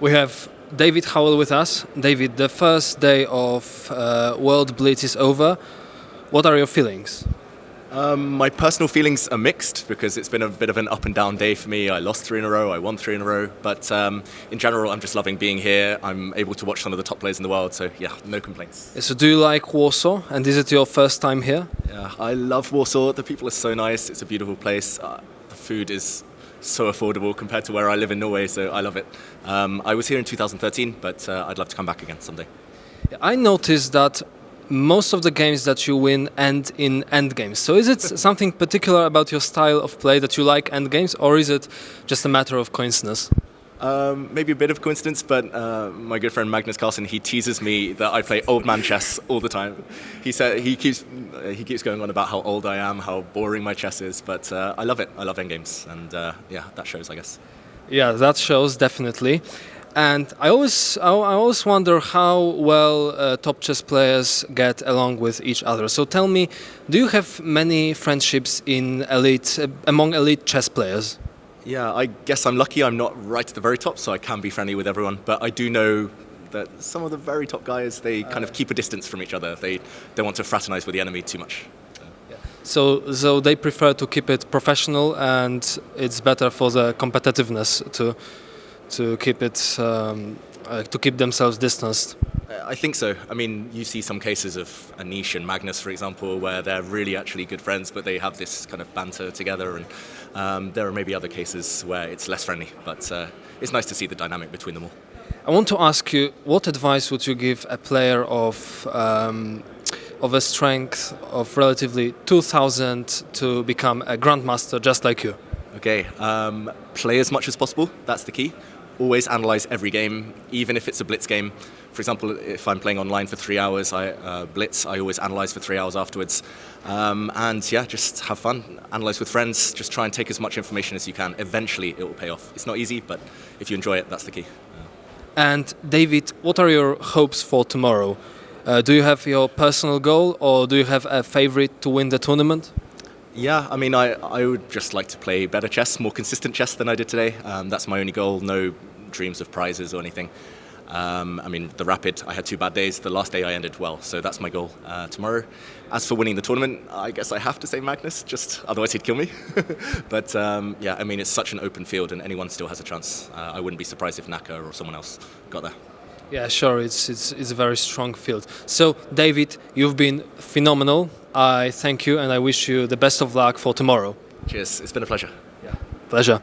We have David Howell with us. David, the first day of uh, World Blitz is over. What are your feelings? Um, my personal feelings are mixed because it's been a bit of an up and down day for me. I lost three in a row, I won three in a row, but um, in general, I'm just loving being here. I'm able to watch some of the top players in the world, so yeah, no complaints. So, do you like Warsaw? And is it your first time here? Yeah, I love Warsaw. The people are so nice. It's a beautiful place. Uh, the food is so affordable compared to where I live in Norway, so I love it. Um, I was here in 2013, but uh, I'd love to come back again someday. I noticed that most of the games that you win end in end games. So is it something particular about your style of play that you like end games, or is it just a matter of coincidence? Um, maybe a bit of coincidence, but uh, my good friend Magnus Carlsen he teases me that I play old man chess all the time. He said he keeps he keeps going on about how old I am, how boring my chess is, but uh, I love it. I love endgames, and uh, yeah, that shows, I guess. Yeah, that shows definitely. And I always, I always wonder how well uh, top chess players get along with each other. So tell me, do you have many friendships in elite uh, among elite chess players? Yeah, I guess I'm lucky. I'm not right at the very top, so I can be friendly with everyone. But I do know that some of the very top guys they kind of keep a distance from each other. They don't want to fraternize with the enemy too much. So, so they prefer to keep it professional, and it's better for the competitiveness to to keep it um, uh, to keep themselves distanced. I think so. I mean, you see some cases of Anish and Magnus, for example, where they're really actually good friends, but they have this kind of banter together. And um, there are maybe other cases where it's less friendly, but uh, it's nice to see the dynamic between them all. I want to ask you, what advice would you give a player of um, of a strength of relatively 2,000 to become a grandmaster, just like you? Okay, um, play as much as possible. That's the key always analyze every game, even if it's a blitz game. For example, if I'm playing online for three hours, I uh, blitz. I always analyze for three hours afterwards, um, and yeah, just have fun, analyze with friends. Just try and take as much information as you can. Eventually, it will pay off. It's not easy, but if you enjoy it, that's the key. And David, what are your hopes for tomorrow? Uh, do you have your personal goal, or do you have a favorite to win the tournament? Yeah, I mean, I, I would just like to play better chess, more consistent chess than I did today. Um, that's my only goal. No dreams of prizes or anything. Um, I mean, the rapid, I had two bad days. The last day I ended well, so that's my goal uh, tomorrow. As for winning the tournament, I guess I have to say Magnus, just otherwise he'd kill me. but um, yeah, I mean, it's such an open field and anyone still has a chance. Uh, I wouldn't be surprised if Naka or someone else got there. Yeah, sure, it's, it's, it's a very strong field. So, David, you've been phenomenal. I thank you and I wish you the best of luck for tomorrow. Cheers, it's been a pleasure. Yeah, pleasure.